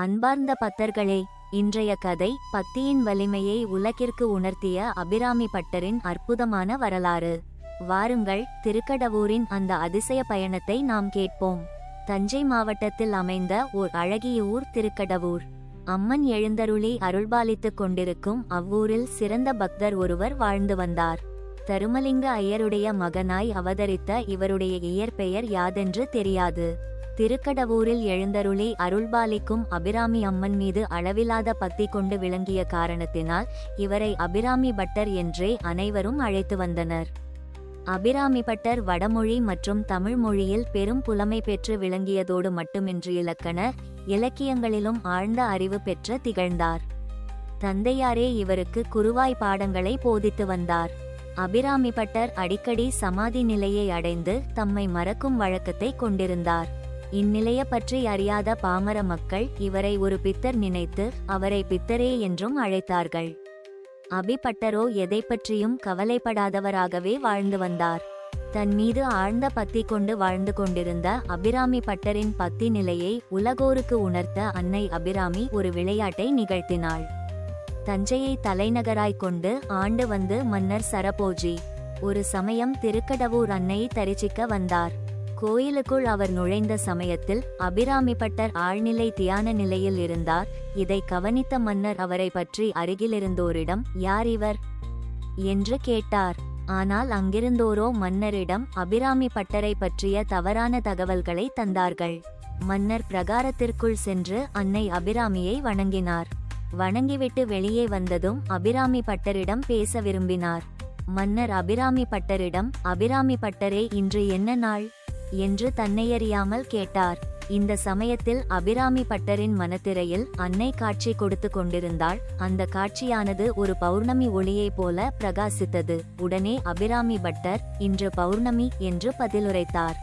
அன்பார்ந்த பத்தர்களே இன்றைய கதை பத்தியின் வலிமையை உலகிற்கு உணர்த்திய அபிராமி பட்டரின் அற்புதமான வரலாறு. வாருங்கள் திருக்கடவூரின் அந்த அதிசய பயணத்தை நாம் கேட்போம். தஞ்சை மாவட்டத்தில் அமைந்த ஓர் அழகிய ஊர் திருக்கடவூர். அம்மன் எழுந்தருளி அருள்பாலித்துக் கொண்டிருக்கும் அவ்வூரில் சிறந்த பக்தர் ஒருவர் வாழ்ந்து வந்தார். தருமலிங்க ஐயருடைய மகனாய் அவதரித்த இவருடைய இயற்பெயர் யாதென்று தெரியாது. திருக்கடவூரில் எழுந்தருளி அருள்பாலிக்கும் அபிராமி அம்மன் மீது அளவிலாத பக்தி கொண்டு விளங்கிய காரணத்தினால் இவரை அபிராமி பட்டர் என்றே அனைவரும் அழைத்து வந்தனர். அபிராமி பட்டர் வடமொழி மற்றும் தமிழ் மொழியில் பெரும் புலமை பெற்று விளங்கியதோடு மட்டுமின்றி இலக்கண இலக்கியங்களிலும் ஆழ்ந்த அறிவு பெற்று திகழ்ந்தார். தந்தையாரே இவருக்கு குருவாய் பாடங்களை போதித்து வந்தார். அபிராமி பட்டர் அடிக்கடி சமாதி நிலையை அடைந்து தம்மை மறக்கும் வழக்கத்தை கொண்டிருந்தார். இந்நிலைய பற்றி அறியாத பாமர மக்கள் இவரை ஒரு பித்தர் நினைத்து அவரை பித்தரே என்றும் அழைத்தார்கள். அபிபட்டரோ எதை பற்றியும் கவலைப்படாதவராகவே வாழ்ந்து வந்தார். தன் மீது ஆழ்ந்த பத்தி கொண்டு வாழ்ந்து கொண்டிருந்த அபிராமி பட்டரின் பத்தி நிலையை உலகோருக்கு உணர்த்த அன்னை அபிராமி ஒரு விளையாட்டை நிகழ்த்தினாள். தஞ்சையை தலைநகராய் கொண்டு ஆண்டு வந்து மன்னர் சரபோஜி ஒரு சமயம் திருக்கடவூர் அன்னையை தரிசிக்க வந்தார். கோயிலுக்குள் அவர் நுழைந்த சமயத்தில் அபிராமி பட்டர் ஆழ்நிலை தியான நிலையில் இருந்தார். இதை கவனித்த மன்னர் அவரை பற்றி அருகிலிருந்தோரிடம் யார் இவர் என்று கேட்டார். ஆனால் அங்கிருந்தோரோ மன்னரிடம் அபிராமி பட்டரை பற்றிய தவறான தகவல்களை தந்தார்கள். மன்னர் பிரகாரத்திற்குள் சென்று அன்னை அபிராமியை வணங்கினார். வணங்கிவிட்டு வெளியே வந்ததும் அபிராமி பட்டரிடம் பேச விரும்பினார். மன்னர் அபிராமி பட்டரிடம் அபிராமி பட்டரே இன்று என்ன நாள்? என்று தன்னையறியாமல் கேட்டார். இந்த சமயத்தில் அபிராமி பட்டரின் மனத்திரையில் அன்னை காட்சி கொடுத்து கொண்டிருந்தாள். அந்த காட்சியானது ஒரு பௌர்ணமி ஒளியைப் போல பிரகாசித்தது. உடனே அபிராமி பட்டர் இன்று பௌர்ணமி என்று பதிலுரைத்தார்.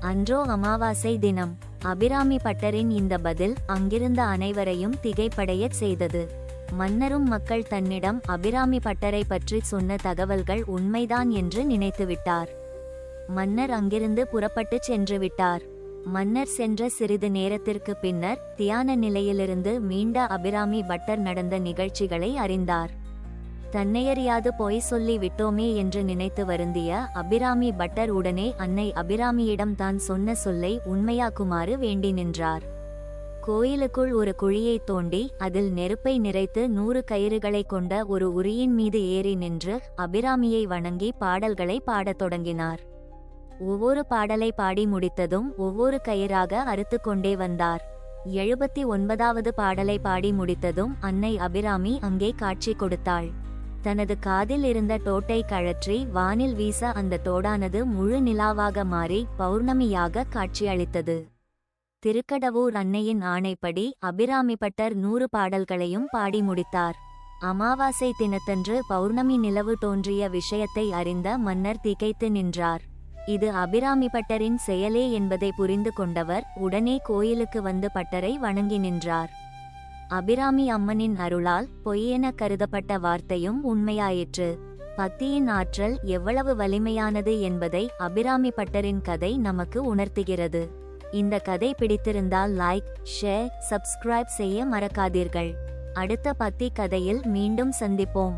அன்றோ அமாவாசை தினம். அபிராமி பட்டரின் இந்த பதில் அங்கிருந்த அனைவரையும் திகைப்படையச் செய்தது. மன்னரும் மக்கள் தன்னிடம் அபிராமி பட்டரை பற்றி சொன்ன தகவல்கள் உண்மைதான் என்று நினைத்துவிட்டார். மன்னர் அங்கிருந்து புறப்பட்டுச் சென்று விட்டார். மன்னர் சென்ற சிறிது நேரத்திற்கு பின்னர் தியான நிலையிலிருந்து மீண்ட அபிராமி பட்டர் நடந்த நிகழ்ச்சிகளை அறிந்தார். தன்னையறியாது பொய் சொல்லி விட்டோமே என்று நினைத்து வருந்திய அபிராமி பட்டர் உடனே அன்னை அபிராமியிடம் தான் சொன்ன சொல்லை உண்மையாக்குமாறு வேண்டி நின்றார். கோயிலுக்குள் ஒரு குழியை தோண்டி அதில் நெருப்பை நிறைத்து நூறு கயிறுகளை கொண்ட ஒரு உரியின் மீது ஏறி நின்று அபிராமியை வணங்கி பாடல்களை பாடத் தொடங்கினார். ஒவ்வொரு பாடலை பாடி முடித்ததும் ஒவ்வொரு கயிறாக அறுத்து கொண்டே வந்தார். எழுபத்தி ஒன்பதாவது பாடலை பாடி முடித்ததும் அன்னை அபிராமி அங்கே காட்சி கொடுத்தாள். தனது காதில் இருந்த டோட்டை கழற்றி வானில் வீச அந்த தோடானது முழு நிலாவாக மாறி பௌர்ணமியாக காட்சியளித்தது. திருக்கடவூர் அன்னையின் ஆணைப்படி அபிராமி பட்டர் நூறு பாடல்களையும் பாடி முடித்தார். அமாவாசை தினத்தன்று பௌர்ணமி நிலவு தோன்றிய விஷயத்தை அறிந்த மன்னர் திகைத்து நின்றார். இது அபிராமி பட்டரின் செயலே என்பதை புரிந்து கொண்டவர் உடனே கோயிலுக்கு வந்து பட்டரை வணங்கி நின்றார். அபிராமி அம்மனின் அருளால் பொய்யென கருதப்பட்ட வார்த்தையும் உண்மையாயிற்று. பத்தியின் ஆற்றல் எவ்வளவு வலிமையானது என்பதை அபிராமி பட்டரின் கதை நமக்கு உணர்த்துகிறது. இந்த கதை பிடித்திருந்தால் லைக் ஷேர் சப்ஸ்கிரைப் செய்ய மறக்காதீர்கள். அடுத்த பத்தி கதையில் மீண்டும் சந்திப்போம்.